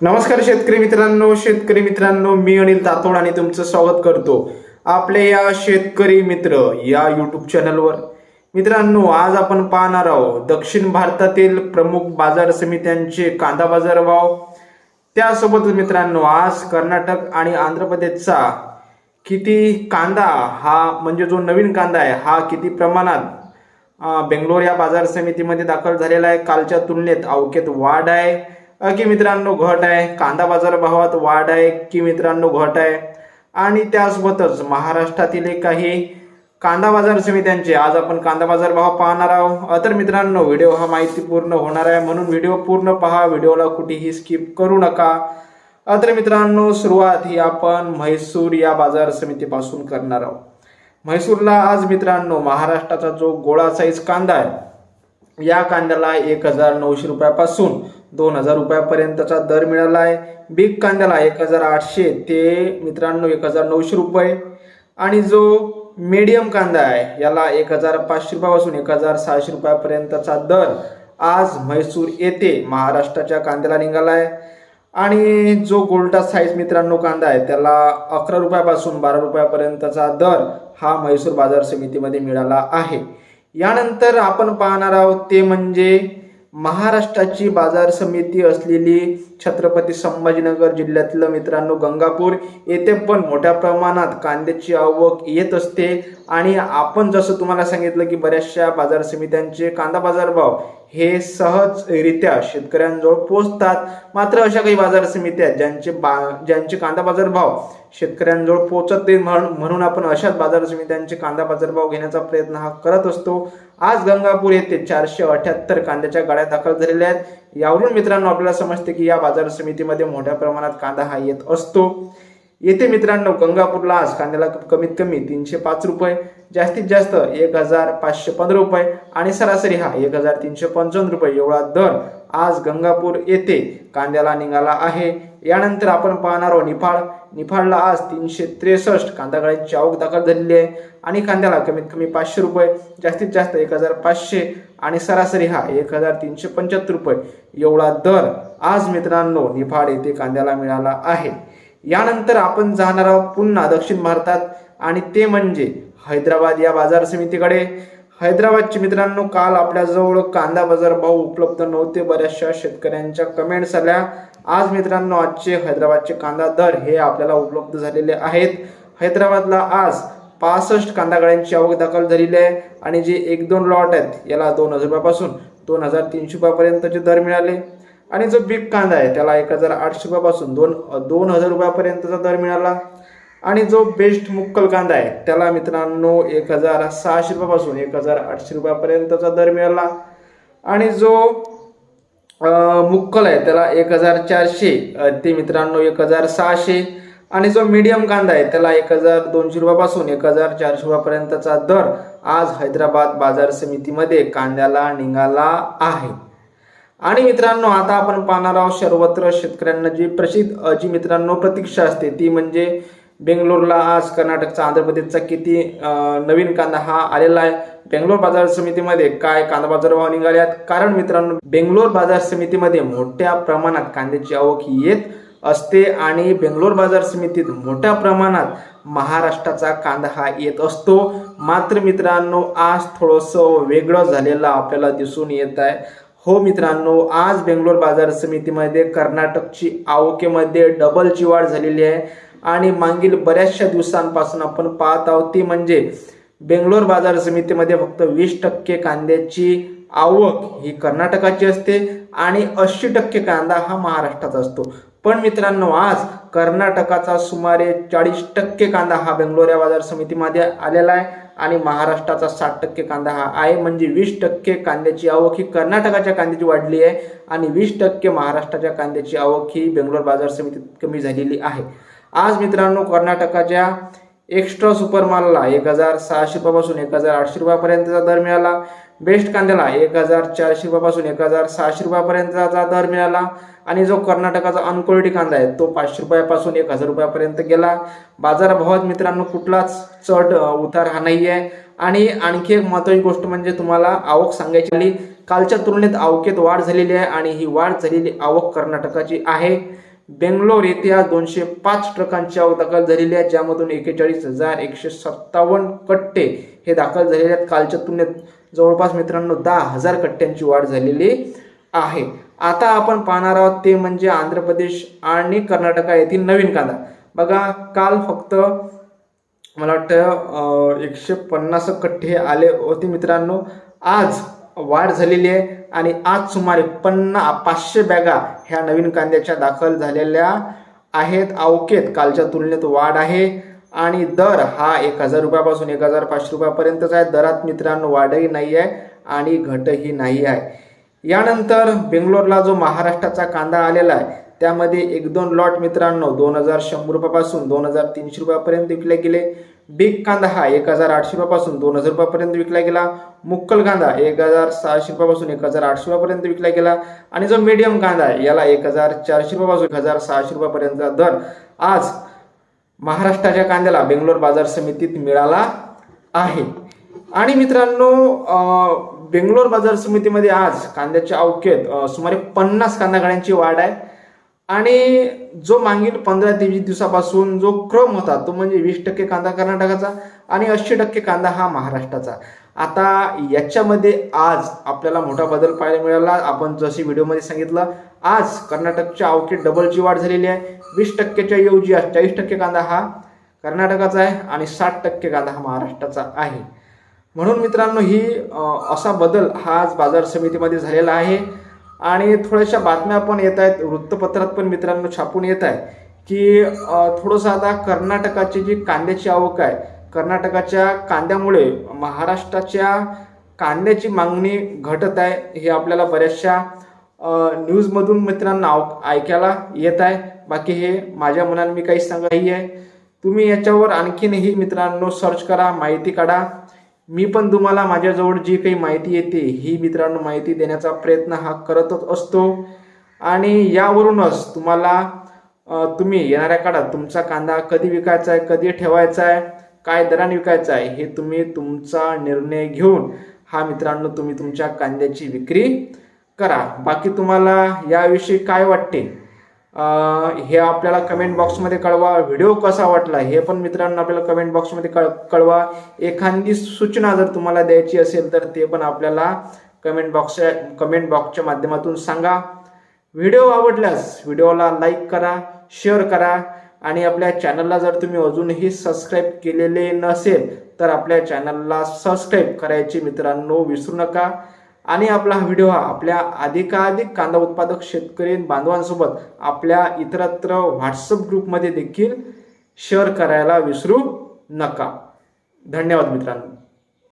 नमस्कार शेतकरी मित्रांनो शेतकरी मित्रांनो मी अनिल तातोड आणि तुमचं स्वागत करतो आपल्या या शेतकरी मित्र या युट्यूब चॅनलवर मित्रांनो आज आपण पाहणार आहोत दक्षिण भारतातील प्रमुख बाजार समित्यांचे कांदा बाजार भाव. त्यासोबतच मित्रांनो आज कर्नाटक आणि आंध्र प्रदेशचा किती कांदा हा म्हणजे जो नवीन कांदा आहे हा किती प्रमाणात बेंगलोर या बाजार समितीमध्ये दाखल झालेला आहे. कालच्या तुलनेत अवकेत वाढ आहे. की मित्रांनो घट आहे. कांदा बाजार भावात वाढ आहे की मित्रांनो घट आहे. आणि त्यासोबतच महाराष्ट्रातील एक काही कांदा बाजार समित्यांचे आज आपण कांदा बाजार भाव पाहणार आहोत. तर मित्रांनो व्हिडिओ हा माहितीपूर्ण होणार आहे म्हणून व्हिडिओ पूर्ण पहा. व्हिडिओला कुठेही स्किप करू नका. अत्र तर मित्रांनो सुरुवात ही आपण म्हैसूर या बाजार समितीपासून करणार आहोत. म्हैसूरला आज मित्रांनो महाराष्ट्राचा जो गोळा साईज कांदा आहे या कांद्याला एक हजार नऊशे रुपयापासून दोन हजार रुपयापर्यंतचा दर मिळाला आहे. बिग कांद्याला एक हजार आठशे ते मित्रांनो एक हजार नऊशे रुपये. आणि जो मीडियम कांदा आहे याला एक हजार पाचशे रुपयापासून एक हजार सहाशे रुपयापर्यंतचा दर आज म्हैसूर येथे महाराष्ट्राच्या कांद्याला निघाला आहे. आणि जो गोल्डा साईज मित्रांनो कांदा आहे त्याला अकरा रुपयापासून बारा रुपयापर्यंतचा दर हा म्हैसूर बाजार समितीमध्ये मिळाला आहे. यानंतर आपण पाहणार आहोत ते म्हणजे महाराष्ट्राची बाजार समिती असलेली छत्रपती संभाजीनगर जिल्ह्यातलं मित्रांनो गंगापूर येथे पण मोठ्या प्रमाणात कांद्याची आवक येत असते. आणि आपण जसं तुम्हाला सांगितलं की बऱ्याचशा बाजार समित्यांचे कांदा बाजार भाव हे सहजरित्या शेतकऱ्यांजवळ पोहोचतात. मात्र अशा काही बाजार समिती आहेत ज्यांचे बा ज्यांचे कांदा बाजार भाव शेतकऱ्यांजवळ पोहोचत नाही म्हणून म्हणून आपण अशाच बाजार समित्यांचे कांदा बाजार भाव घेण्याचा प्रयत्न हा करत असतो. आज गंगापूर येथे चारशे अठ्याहत्तर कांद्याच्या गाड्या दाखल झालेल्या आहेत. यावरून मित्रांनो आपल्याला समजते की या बाजार समितीमध्ये मोठ्या प्रमाणात कांदा हा येत असतो. येथे मित्रांनो गंगापूरला आज कांद्याला कमीत कमी तीनशे पाच रुपये जास्तीत जास्त एक हजार पाचशे पंधरा रुपये आणि सरासरी हा एक हजार तीनशे पंचावन्न रुपये एवढा दर आज गंगापूर येथे कांद्याला निघाला आहे. यानंतर आपण पाहणार आहोत निफाड. निफाडला आज तीनशे त्रेसष्ट कांद्याकडे गाड्यांची आवक दाखल झालेली आहे आणि कांद्याला कमीत कमी पाचशे रुपये जास्तीत जास्त एक हजार पाचशे आणि सरासरी हा एक हजार तीनशे पंच्याहत्तर रुपये एवढा दर आज मित्रांनो निफाड येथे कांद्याला मिळाला आहे. यानंतर आपण जाणार आहोत पुन्हा दक्षिण भारतात. आणि ते म्हणजे हैदराबाद या बाजार समितीकडे. हैदराबादचे मित्रांनो काल आपल्याजवळ कांदा बाजार भाव उपलब्ध नव्हते. बऱ्याचशा शेतकऱ्यांच्या कमेंट्स आल्या. आज मित्रांनो आजचे हैदराबादचे कांदा दर हे आपल्याला उपलब्ध झालेले आहेत. हैदराबादला आज पासष्ट कांदा गाड्यांची आवक दाखल झालेली आहे. आणि जे एक दोन लॉट आहेत याला दोन हजार रुपयापासून दोन हजार तीनशे रुपयापर्यंतचे दर मिळाले. आणि जो बिग कांदा आहे त्याला एक हजार आठशे रुपयापासून दोन दोन हजार रुपयापर्यंतचा दर मिळाला. आणि जो बेस्ट मुक्कल कांदा आहे त्याला मित्रांनो एक हजार सहाशे रुपयापासून एक हजार आठशे रुपयापर्यंतचा दर मिळाला. आणि जो मुक्कल आहे त्याला एक हजार चारशे ते मित्रांनो एक हजार सहाशे. आणि जो मीडियम कांदा आहे त्याला एक हजार दोनशे रुपयापासून एक हजार चारशे रुपयापर्यंतचा दर आज हैदराबाद बाजार समितीमध्ये कांद्याला निघाला आहे. आणि मित्रांनो आता आपण पाहणार आहोत सर्वत्र शेतकऱ्यांना जी प्रसिद्ध जी मित्रांनो प्रतीक्षा असते ती म्हणजे बेंगलोरला आज कर्नाटकचा आंध्र प्रदेशचा किती नवीन कांदा हा आलेला आहे. बेंगलोर बाजार समितीमध्ये काय कांदा बाजार भाव निघाले आहेत कारण मित्रांनो बेंगलोर बाजार समितीमध्ये मोठ्या प्रमाणात कांद्याची आवक ही येत असते आणि बेंगलोर बाजार समितीत मोठ्या प्रमाणात महाराष्ट्राचा कांदा हा येत असतो. मात्र मित्रांनो आज थोडंसं वेगळं झालेलं आपल्याला दिसून येत आहे. हो मित्रांनो आज बेंगलोर बाजार समितीमध्ये कर्नाटकची आवकेमध्ये डबलची वाढ झालेली आहे. आणि मागील बऱ्याचशा दिवसांपासून आपण पाहत आहोत ती म्हणजे बेंगलोर बाजार समितीमध्ये फक्त वीस टक्के कांद्याची आवक ही कर्नाटकाची असते आणि ऐंशी टक्के कांदा हा महाराष्ट्राचा असतो. पण मित्रांनो आज कर्नाटकाचा सुमारे चाळीस टक्के कांदा हा बेंगलोर या बाजार समितीमध्ये आलेला आहे आणि महाराष्ट्राचा साठ टक्के कांदा हा आहे. म्हणजे वीस टक्के कांद्याची आवक ही कर्नाटकाच्या कांद्याची वाढली आहे आणि वीस टक्के महाराष्ट्राच्या कांद्याची आवक ही बेंगलोर बाजार समितीत कमी झालेली आहे. आज मित्रांनो कर्नाटकाच्या एक्स्ट्रा सुपर मालला एक हजार सहाशे रुपयापासून एक हजार आठशे रुपयापर्यंतचा दर मिळाला. बेस्ट कांद्याला एक हजार चारशे रुपयापासून एक हजार सहाशे रुपयापर्यंतचा दर मिळाला. आणि जो कर्नाटकाचा अनक्वालिटी कांदा आहे तो पाचशे रुपयापासून एक हजार रुपयापर्यंत गेला. बाजारभावात मित्रांनो कुठलाच चढ उतार हा नाही आहे आणि आणखी एक महत्त्वाची गोष्ट म्हणजे तुम्हाला आवक सांगायची आली कालच्या तुलनेत आवकेत वाढ झालेली आहे आणि ही वाढ झालेली आवक कर्नाटकाची आहे. बेंगलोर येथे आज दोनशे पाच ट्रकांची आवक दाखल झालेली आहे ज्यामधून एकेचाळीस हजार एकशे सत्तावन्न कट्टे हे दाखल झालेले आहेत. कालच्या तुलनेत जवळपास मित्रांनो दहा हजार कट्ट्यांची वाढ झालेली आहे. आता आपण पाहणार आहोत ते म्हणजे आंध्र प्रदेश आणि कर्नाटका येथील नवीन कांदा. बघा काल फक्त मला वाटतं एकशे पन्नास कट्टे आले होते मित्रांनो. आज वाढ झालेली आहे. आणि आज सुमारे पन्ना पाचशे बॅगा ह्या नवीन कांद्याच्या दाखल झालेल्या आहेत. अवकेत कालच्या तुलनेत वाढ आहे. आणि दर हा एक हजार रुपयापासून एक हजार पाचशे रुपयापर्यंतच आहे. दरात मित्रांनो वाढही नाही आहे आणि घटही नाही आहे. यानंतर बेंगलोरला जो महाराष्ट्राचा कांदा आलेला आहे त्यामध्ये एक दोन लॉट मित्रांनो दोन हजार शंभर रुपयापासून दोन हजार तीनशे रुपयापर्यंत विकले गेले. बिग कांदा हा एक हजार आठशे रुपयापासून दोन हजार रुपयापर्यंत विकला गेला. मुक्कल कांदा एक हजार सहाशे रुपयापासून एक हजार आठशे रुपयापर्यंत विकला गेला. आणि जो मीडियम कांदा आहे याला एक हजार चारशे रुपयापासून एक हजार सहाशे रुपयापर्यंतचा दर आज महाराष्ट्राच्या कांद्याला बेंगलोर बाजार समितीत मिळाला आहे. आणि मित्रांनो बेंगलोर बाजार समितीमध्ये आज कांद्याच्या अवकेत सुमारे पन्नास कांदा गाड्यांची वाढ आहे. आणि जो मागील पंधरा ते वीस दिवसापासून जो क्रम होता तो म्हणजे वीस टक्के कांदा कर्नाटकाचा आणि ऐंशी टक्के कांदा हा महाराष्ट्राचा. आता याच्यामध्ये आज आपल्याला मोठा बदल पाहायला मिळाला. आपण जशी व्हिडिओमध्ये सांगितलं आज कर्नाटकच्या अवकेत डबलची वाढ झालेली आहे. वीस टक्क्याच्या ऐवजी आज चाळीस टक्के कांदा हा कर्नाटकाचा आहे आणि साठ टक्के कांदा हा महाराष्ट्राचा आहे. म्हणून मित्रांनो ही असा बदल हा आज बाजार समितीमध्ये झालेला आहे. आणि थोड्याशा बातम्या पण येत आहेत. वृत्तपत्रात पण मित्रांनो छापून येत आहे की थोडंसं आता कर्नाटकाची जी कांद्याची आवक आहे कर्नाटकाच्या कांद्यामुळे महाराष्ट्राच्या कांद्याची मागणी घटत आहे हे आपल्याला बऱ्याचशा न्यूजमधून मित्रांनो आव- ऐकायला येत आहे. बाकी हे माझ्या मनाने मी काही सांगाही नाही आहे तुम्ही याच्यावर आणखीनही मित्रांनो सर्च करा माहिती काढा. मी पण तुम्हाला माझ्याजवळ जी काही माहिती येते ही मित्रांनो माहिती देण्याचा प्रयत्न हा करतच असतो. आणि यावरूनच तुम्हाला तुम्ही येणाऱ्या काळात तुमचा कांदा कधी विकायचा आहे कधी ठेवायचा आहे काय दराने विकायचा आहे हे तुम्ही तुमचा निर्णय घेऊन हा मित्रांनो तुम्ही तुमच्या कांद्याची विक्री करा. बाकी तुम्हाला याविषयी काय वाटते? हे आपल्याला कमेंट बॉक्समध्ये कळवा. व्हिडिओ कसा वाटला हे पण मित्रांनो आपल्याला कमेंट बॉक्समध्ये कळ कळवा. एखादी सूचना जर तुम्हाला द्यायची असेल तर ते पण आपल्याला कमेंट बॉक्स कमेंट बॉक्सच्या माध्यमातून सांगा. व्हिडिओ आवडल्यास व्हिडिओला लाईक करा शेअर करा. आणि आपल्या चॅनलला जर तुम्ही अजूनही सबस्क्राईब केलेले नसेल तर आपल्या चॅनलला सबस्क्राईब करायचे मित्रांनो विसरू नका. आणि आपला हा व्हिडिओ हा आपल्या अधिकाधिक कांदा उत्पादक शेतकरी बांधवांसोबत आपल्या इतरत्र व्हॉट्सअप ग्रुपमध्ये देखील शेअर करायला विसरू नका. धन्यवाद मित्रांनो.